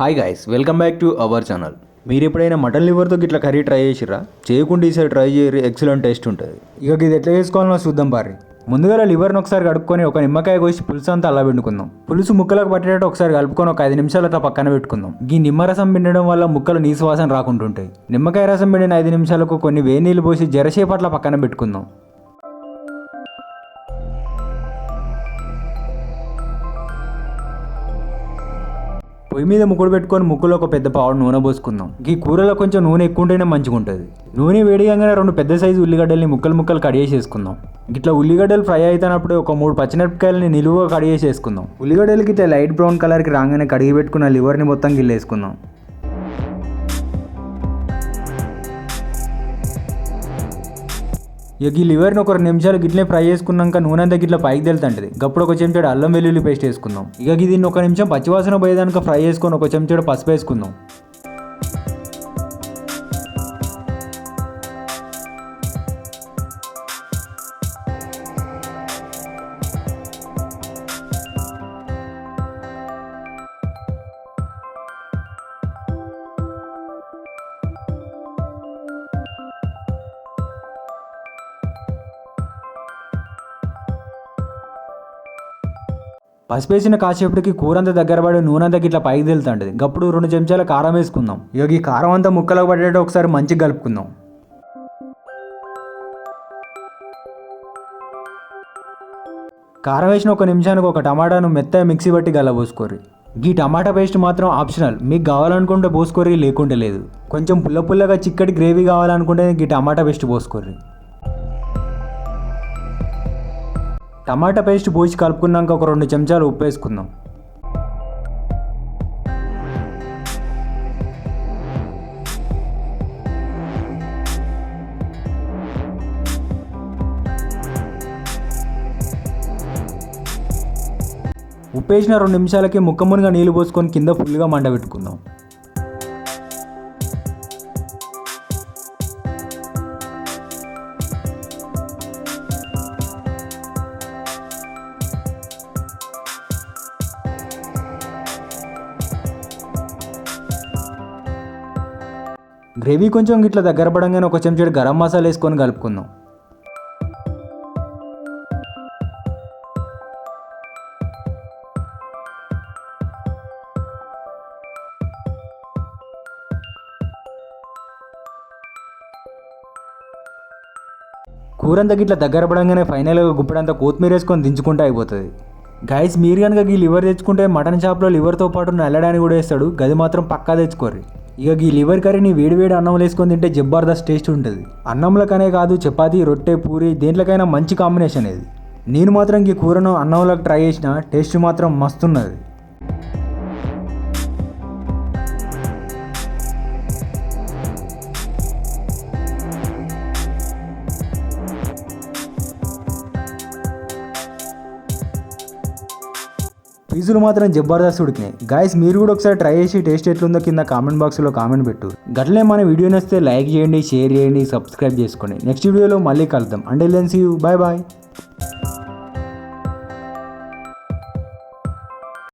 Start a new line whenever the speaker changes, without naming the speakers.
Hi guys welcome back to our channel మీరు ఎప్పుడైనా mutton లివర్తో ఇట్లా కర్రీ ట్రై చేసిరా చేయకుండా ఈసారి ట్రై చేయరు ఎక్సలెంట్ టేస్ట్ ఉంటుంది. ఇక ఇది ఎట్లా చేసుకోవాలో చూద్దాం పారి. ముందుగా లివర్ని ఒకసారి కడుక్కొని ఒక నిమ్మకాయ కోసి పులుసు అంతా అలా పెట్టుకుందాం పులుసు ముక్కలకు పట్టేటట్టు ఒకసారి కలుపుకొని ఒక ఐదు నిమిషాలు అట్లా పక్కన పెట్టుకుందాం. ఈ నిమ్మరసం పిండడం వల్ల ముక్కలు నీసు వాసన రాకుంటుంటాయి. నిమ్మకాయ రసం పిండిన ఐదు నిమిషాలకు కొన్ని వేడి నీళ్ళు పోసి జరసేపు అట్లా పక్కన పెట్టుకుందాం. పొయ్యి మీద ముగ్గురు పెట్టుకొని ముగ్గులో ఒక పెద్ద పావుడు నూనె పోసుకుందాం. ఈ కూరలో కొంచెం నూనె ఎక్కువ ఉంటేనే మంచిగా ఉంటుంది నూనె వేడిగానే రెండు పెద్ద సైజు ఉల్లిగడ్డల్ని ముక్కలు ముక్కలు కట్ చేసేసుకుందాం. ఇట్లా ఉల్లిగడ్డలు ఫ్రై అవుతున్నప్పుడు ఒక మూడు పచ్చిమిరపకాయలని నిలువుగా కట్ చేసేసుకుందాం. ఉల్లిగడ్డలకి ఇట్లా లైట్ బ్రౌన్ కలర్కి రాగానే కడిగి పెట్టుకున్న లివర్ని మొత్తం గిల్లేసుకుందాం. ఇక ఈ లివర్ని ఒక రెండు నిమిషాలు గిట్లే ఫ్రై చేసుకున్నాక నూనె అంతా గిట్ల పైకి తెలుతుంటది. గప్పుడు ఒక చెంచాడు అల్లం వెల్లుల్లి పేస్ట్ వేసుకుందాం. ఇక దీన్ని ఒక నిమిషం పచ్చివాసన పోయేదానికి ఫ్రై చేసుకొని ఒక చెంచాడు పసుపు వేసుకుందాం. పసిపేసిన కాసేపటికి కూర దగ్గర పడి నూనె అంతా ఇట్లా పైకి తెలుతుంటుంది. గప్పుడు రెండు చెంచాల కారం వేసుకుందాం. ఇక ఈ కారం అంతా ముక్కలకు పడేటట్టు ఒకసారి మంచిగా కలుపుకుందాం. కారం వేసిన ఒక నిమిషానికి ఒక టమాటాను మెత్తగా మిక్సీ బట్టి గల్లబోసుకోర్రి ఈ టమాటా పేస్ట్ మాత్రం ఆప్షనల్. మీకు కావాలనుకుంటే పోసుకోర్రి లేకుంటే లేదు. కొంచెం పుల్ల పుల్లగా చిక్కటి గ్రేవీ కావాలనుకుంటే ఈ టమాటా పేస్ట్ పోసుకోర్రి. టమాటా పేస్ట్ పోసి కలుపుకున్నాక ఒక రెండు చెంచాలు ఉప్పు వేసుకుందాం. ఉప్పు వేసిన రెండు నిమిషాలకి ముక్క మునిగా నీళ్ళు పోసుకొని కింద ఫుల్గా మండబెట్టుకుందాం. గ్రేవీ కొంచెం ఇట్లా దగ్గర పడంగానే ఒక చెంచాడు గరం మసాలా వేసుకొని కలుపుకుందాం. కూరంతా గిట్ల దగ్గర పడంగానే ఫైనల్గా గుప్పడంతా కొత్తిమీర వేసుకొని దించుకుంటే అయిపోతుంది. గైస్ మీరు కనుక ఈ లివర్ తెచ్చుకుంటే మటన్ షాప్లో లివర్తో పాటు నల్లడానికి కూడా వేస్తాడు. గది మాత్రం పక్కా తెచ్చుకోర్రి. ఇక ఈ లివర్ కర్రీని వేడివేడి అన్నం వేసుకొని తింటే జబర్దస్త్ టేస్ట్ ఉంటుంది. అన్నంలకనే కాదు చపాతీ రొట్టె పూరి దేంట్లోకైనా మంచి కాంబినేషన్ ఇది. నేను మాత్రం ఈ కూరను అన్నంలోకి ట్రై చేసిన టేస్ట్ మాత్రం మస్తున్నది. ఫీజులు మాత్రం జబర్దస్త్ ఉడికినాయి. గాయస్ మీరు కూడా ఒకసారి ట్రై చేసి టేస్ట్ ఎట్లుందో కింద కామెంట్ బాక్స్లో కామెంట్ పెట్టు. గట్లే మన వీడియో నచ్చితే లైక్ చేయండి షేర్ చేయండి సబ్స్క్రైబ్ చేసుకోండి. నెక్స్ట్ వీడియోలో మళ్ళీ కలుద్దాం. అంటే లెన్స్ యూ బాయ్ బాయ్